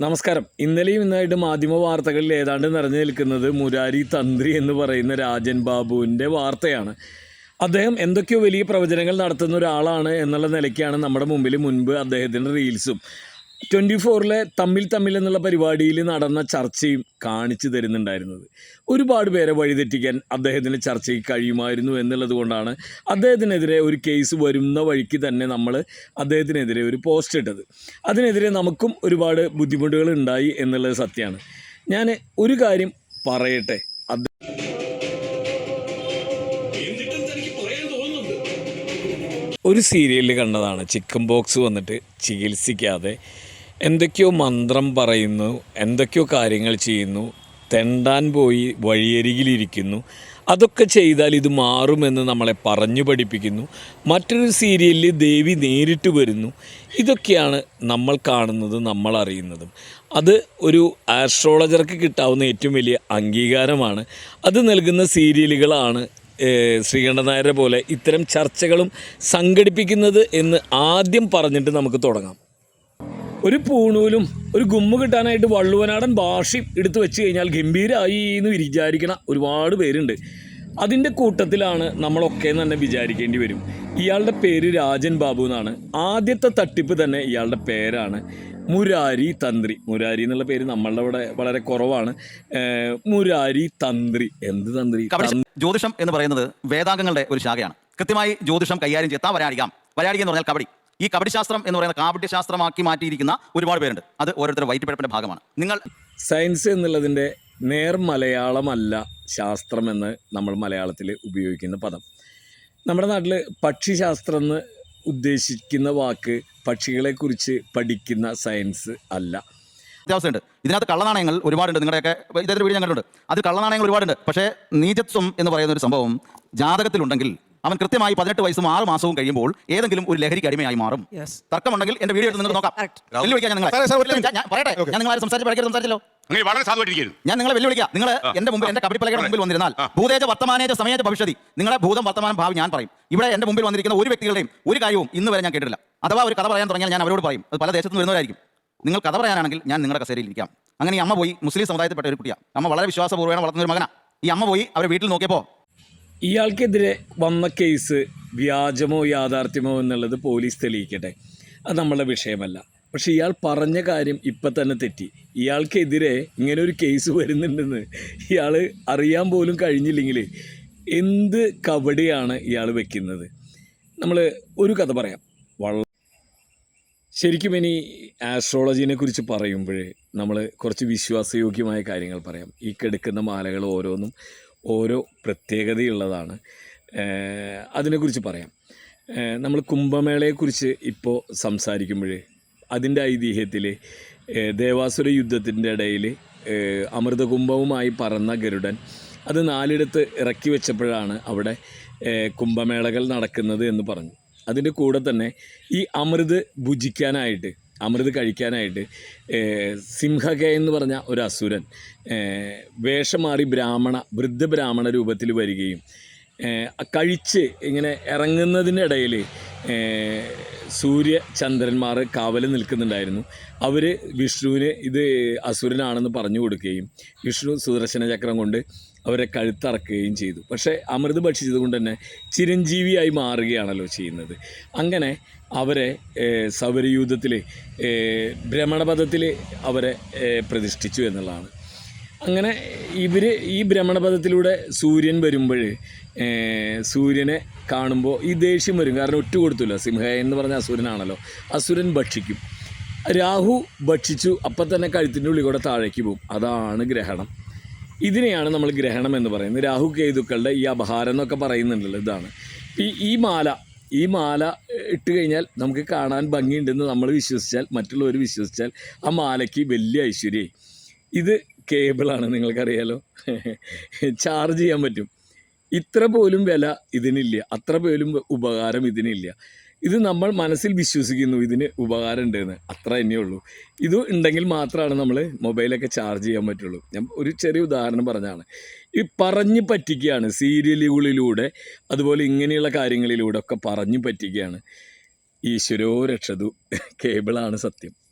നമസ്കാരം. ഇന്നലെയും ഇന്നായിട്ട് മാധ്യമ വാർത്തകളിൽ ഏതാണ്ട് നിറഞ്ഞു നിൽക്കുന്നത് മുരാരി തന്ത്രി എന്ന് പറയുന്ന രാജൻ ബാബുവിന്റെ വാർത്തയാണ്. അദ്ദേഹം എന്തൊക്കെയോ വലിയ പ്രവചനങ്ങൾ നടത്തുന്ന ഒരാളാണ് എന്നുള്ള നിലയ്ക്കാണ് നമ്മുടെ മുമ്പിൽ മുൻപ് അദ്ദേഹത്തിന്റെ റീൽസും. ട്വന്റി ഫോറിലെ തമ്മിൽ തമ്മിൽ എന്നുള്ള പരിപാടിയിൽ നടന്ന ചർച്ചയും കാണിച്ചു തരുന്നുണ്ടായിരുന്നത്. ഒരുപാട് പേരെ വഴിതെറ്റിക്കാൻ അദ്ദേഹത്തിന് ചർച്ചയ്ക്ക് കഴിയുമായിരുന്നു എന്നുള്ളത് കൊണ്ടാണ് അദ്ദേഹത്തിനെതിരെ ഒരു കേസ് വരുന്ന വഴിക്ക് തന്നെ നമ്മൾ അദ്ദേഹത്തിനെതിരെ ഒരു പോസ്റ്റ് ഇട്ടത്. അതിനെതിരെ നമുക്കും ഒരുപാട് ബുദ്ധിമുട്ടുകൾ ഉണ്ടായി എന്നുള്ളത് സത്യമാണ്. ഞാൻ ഒരു കാര്യം പറയട്ടെ? അത് ഒരു സീരിയലിൽ കണ്ടതാണ്. ചിക്കൻ ബോക്സ് വന്നിട്ട് ചികിത്സിക്കാതെ എന്തൊക്കെയോ മന്ത്രം പറയുന്നു എന്തൊക്കെയോ കാര്യങ്ങൾ ചെയ്യുന്നു തെണ്ടാൻ പോയി വഴിയരികിലിരിക്കുന്നു. അതൊക്കെ ചെയ്താൽ ഇത് മാറുമെന്ന് നമ്മളെ പറഞ്ഞു പഠിപ്പിക്കുന്നു. മറ്റൊരു സീരിയലിൽ ദേവി നേരിട്ട് വരുന്നു. ഇതൊക്കെയാണ് നമ്മൾ കാണുന്നത് നമ്മൾ അറിയുന്നതും. അത് ഒരു ആസ്ട്രോളജർക്ക് കിട്ടാവുന്ന ഏറ്റവും വലിയ അംഗീകാരമാണ്. അത് നൽകുന്ന സീരിയലുകളാണ് ശ്രീകണ്ഠൻ നായരെ പോലെ ഇത്തരം ചർച്ചകളും സംഘടിപ്പിക്കുന്നത് എന്ന് ആദ്യം പറഞ്ഞിട്ട് നമുക്ക് തുടങ്ങാം. ഒരു പൂണൂലും ഒരു ഗുമ്മ കിട്ടാനായിട്ട് വള്ളുവനാടൻ ഭാഷയും എടുത്തു വെച്ച് കഴിഞ്ഞാൽ ഗംഭീരമായി എന്ന് വിചാരിക്കണ ഒരുപാട് പേരുണ്ട്. അതിന്റെ കൂട്ടത്തിലാണ് നമ്മളൊക്കെ തന്നെ വിചാരിക്കേണ്ടി വരും. ഇയാളുടെ പേര് രാജൻ ബാബു എന്നാണ്. ആദ്യത്തെ തട്ടിപ്പ് തന്നെ ഇയാളുടെ പേരാണ്. മുരാരി തന്ത്രി. മുരാരി എന്നുള്ള പേര് നമ്മളുടെ ഇവിടെ വളരെ കുറവാണ്. മുരാരി തന്ത്രി. എന്ത് തന്ത്രി? ജ്യോതിഷം എന്ന് പറയുന്നത് വേദാംഗങ്ങളുടെ ഒരു ശാഖയാണ്. കൃത്യമായി ജ്യോതിഷം കൈകാര്യം ചെയ്താൽ വരാടിക്കാം വരാടിക എന്ന് പറഞ്ഞാൽ കബഡി. ഈ കബഡി ശാസ്ത്രം എന്ന് പറയുന്ന കാബഡി ശാസ്ത്രമാക്കി മാറ്റിയിരിക്കുന്ന ഒരുപാട് പേരുണ്ട്. അത് ഓരോരുത്തരുടെ വയറ്റുപിഴപ്പിന്റെ ഭാഗമാണ്. നിങ്ങൾ സയൻസ് എന്നുള്ളതിന്റെ നേർ മലയാളമല്ല ശാസ്ത്രം എന്ന് നമ്മൾ മലയാളത്തിൽ ഉപയോഗിക്കുന്ന പദം. നമ്മുടെ നാട്ടിൽ പക്ഷിശാസ്ത്രം എന്ന് ഉദ്ദേശിക്കുന്ന വാക്ക് പക്ഷികളെക്കുറിച്ച് പഠിക്കുന്ന സയൻസ് അല്ല. വ്യത്യാസമുണ്ട് ഇതിനകത്ത് കള്ളനാണയങ്ങൾ ഒരുപാടുണ്ട്. നിങ്ങളുടെയൊക്കെ ഇദ്ദേഹത്തിന്റെ വീട് ഞാൻ ഞങ്ങളുണ്ട് അതിൽ കള്ളനാണയങ്ങൾ ഒരുപാടുണ്ട്. പക്ഷേ നീചത്വം എന്ന് പറയുന്ന ഒരു സംഭവം ജാതകത്തിലുണ്ടെങ്കിൽ അവൻ കൃത്യമായി പതിനെട്ട് വയസ്സും ആറ് മാസവും കഴിയുമ്പോൾ ഏതെങ്കിലും ഒരു ലഹരിക്ക് അടിമയായി മാറും. തർക്കമുണ്ടെങ്കിൽ എന്റെ വീഡിയോ എടുത്ത് നിങ്ങൾക്ക് നോക്കാം. വെല്ലുവിളിക്കാൻ ഞാൻ നിങ്ങളെ. ഞാൻ- ഞാൻ പറയട്ടെ. ഞാൻ നിങ്ങളെ സംസാരിച്ച് പഠിക്കരുത് സംസാരിച്ചല്ലോ. അങ്ങനെ വളരെ സാധുവായിട്ടിരിക്കുന്നു ഞാൻ നിങ്ങളെ വെല്ലുവിളിക്കാം. നിങ്ങൾ എന്റെ മുമ്പിൽ എന്റെ കബഡിപ്പലകയുടെ മുമ്പിൽ വന്നിരുന്നാൽ ഭൂതേജ വർത്തമാനേജ സമയേജ ഭവിഷ്യതി. നിങ്ങളെ ഭൂതം വർത്തമാനം ഭാവി ഞാൻ പറയും. ഇവിടെ എന്റെ മുമ്പിൽ വന്നിരിക്കുന്ന ഒരു വ്യക്തികളുടെയും ഒരു കാര്യവും ഇന്ന് വരെ ഞാൻ കേട്ടിട്ടില്ല. അഥവാ ഒരു കഥ പറയാൻ തുടങ്ങിയാൽ ഞാൻ അവരോട് പറയും. അത് പല ദേശത്തുനിന്ന് വരുന്നവരായിരിക്കും. നിങ്ങൾ കഥ പറയാനാണെങ്കിൽ ഞാൻ നിങ്ങളുടെ കസേരയിൽ ഇരിക്കാം. അങ്ങനെ ഈ അമ്മ പോയി മുസ്ലിം സമുദായത്തിൽപ്പെട്ട ഒരു കുട്ടിയാണ് അമ്മ വളരെ വിശ്വാസപൂർവമാണ് വളർത്തുന്ന ഒരു മകനാ. ഈ അമ്മ പോയി അവരെ വീട്ടിൽ നോക്കിയപ്പോൾ ഇയാൾക്കെതിരെ വന്ന കേസ് വ്യാജമോ യാഥാർത്ഥ്യമോ എന്നുള്ളത് പോലീസ് തെളിയിക്കട്ടെ. അത് നമ്മളുടെ വിഷയമല്ല. പക്ഷെ ഇയാൾ പറഞ്ഞ കാര്യം ഇപ്പം തന്നെ തെറ്റി. ഇയാൾക്കെതിരെ ഇങ്ങനെ ഒരു കേസ് വരുന്നുണ്ടെന്ന് ഇയാൾ അറിയാൻ പോലും കഴിഞ്ഞില്ലെങ്കിൽ എന്ത് കബഡിയാണ് ഇയാൾ വെക്കുന്നത്? നമ്മൾ ഒരു കഥ പറയാം. വള്ള ശരിക്കും ഇനി ആസ്ട്രോളജീനെ കുറിച്ച് പറയുമ്പോൾ നമ്മൾ കുറച്ച് വിശ്വാസയോഗ്യമായ കാര്യങ്ങൾ പറയാം. ഈ കെടുക്കുന്ന മാലകൾ ഓരോന്നും ഓരോ പ്രത്യേകതയുള്ളതാണ്. അതിനെക്കുറിച്ച് പറയാം. നമ്മൾ കുംഭമേളയെക്കുറിച്ച് ഇപ്പോൾ സംസാരിക്കുമ്പോൾ അതിന്റെ ഐതിഹ്യത്തിൽ ദേവാസുര യുദ്ധത്തിന്റെ ഇടയിൽ അമൃതകുംഭവുമായി പറന്ന ഗരുഡൻ അത് നാലിടത്ത് ഇറക്കി വെച്ചപ്പോഴാണ് അവിടെ കുംഭമേളകൾ നടക്കുന്നത് എന്ന് പറഞ്ഞു. അതിന്റെ കൂടെ തന്നെ ഈ അമൃത് ഭുജിക്കാനായിട്ട് അമൃത് കഴിക്കാനായിട്ട് സിംഹകെ എന്ന് പറഞ്ഞ ഒരു അസുരൻ വേഷം മാറി ബ്രാഹ്മണ വൃദ്ധ ബ്രാഹ്മണ രൂപത്തിൽ വരികയും കഴിച്ച് ഇങ്ങനെ ഇറങ്ങുന്നതിനിടയിൽ സൂര്യ ചന്ദ്രന്മാർ കാവൽ നിൽക്കുന്നുണ്ടായിരുന്നു. അവർ വിഷ്ണുവിന് ഇത് അസുരനാണെന്ന് പറഞ്ഞു കൊടുക്കുകയും വിഷ്ണു സുദർശന ചക്രം കൊണ്ട് അവരെ കഴുത്തറക്കുകയും ചെയ്തു. പക്ഷേ അമൃത് ഭക്ഷിച്ചത് കൊണ്ട് തന്നെ ചിരഞ്ജീവിയായി മാറുകയാണല്ലോ ചെയ്യുന്നത്. അങ്ങനെ അവരെ സൗരയൂഥത്തിൽ ഭ്രമണപഥത്തിൽ അവരെ പ്രതിഷ്ഠിച്ചു എന്നുള്ളതാണ്. അങ്ങനെ ഇവർ ഈ ഭ്രമണപഥത്തിലൂടെ സൂര്യൻ വരുമ്പോൾ സൂര്യനെ കാണുമ്പോൾ ഈ ദേഷ്യം വരും. കാരണം ഒറ്റ കൊടുത്തില്ല. സിംഹ എന്ന് പറഞ്ഞ അസുരനാണല്ലോ. അസുരൻ ഭക്ഷിക്കും. രാഹു ഭക്ഷിച്ചു അപ്പം തന്നെ കഴുത്തിന്റെ ഉള്ളിൽ കൂടെ താഴേക്ക് പോകും അതാണ് ഗ്രഹണം. ഇതിനെയാണ് നമ്മൾ ഗ്രഹണം എന്ന് പറയുന്നത്. രാഹു കേതുക്കളുടെ ഈ അപഹാരം എന്നൊക്കെ പറയുന്നുണ്ടല്ലോ. ഇതാണ്. ഈ ഈ മാല ഈ മാല ഇട്ട് കഴിഞ്ഞാൽ നമുക്ക് കാണാൻ ഭംഗിയുണ്ടെന്ന് നമ്മൾ വിശ്വസിച്ചാൽ മറ്റുള്ളവർ വിശ്വസിച്ചാൽ ആ മാലയ്ക്ക് വലിയ ഐശ്വര്യമായി. ഇത് കേബിളാണ് നിങ്ങൾക്കറിയാലോ. ചാർജ് ചെയ്യാൻ പറ്റും. ഇത്ര പോലും വില ഇതിനില്ല. അത്ര പോലും ഉപകാരം ഇതിനില്ല. ഇത് നമ്മൾ മനസ്സിൽ വിശ്വസിക്കുന്നു ഇതിന് ഉപകാരം ഉണ്ടെന്ന്. അത്ര തന്നെ ഉള്ളൂ. ഇത് ഉണ്ടെങ്കിൽ മാത്രമാണ് നമ്മൾ മൊബൈലൊക്കെ ചാർജ് ചെയ്യാൻ പറ്റുള്ളൂ. ഞാൻ ഒരു ചെറിയ ഉദാഹരണം പറഞ്ഞാണ് ഈ പറഞ്ഞ് പറ്റിക്കുകയാണ് സീരിയലുകളിലൂടെ അതുപോലെ ഇങ്ങനെയുള്ള കാര്യങ്ങളിലൂടെ ഒക്കെ പറഞ്ഞ് പറ്റിക്കുകയാണ്. ഈശ്വരോ രക്ഷതു കേബിളാണ് സത്യം.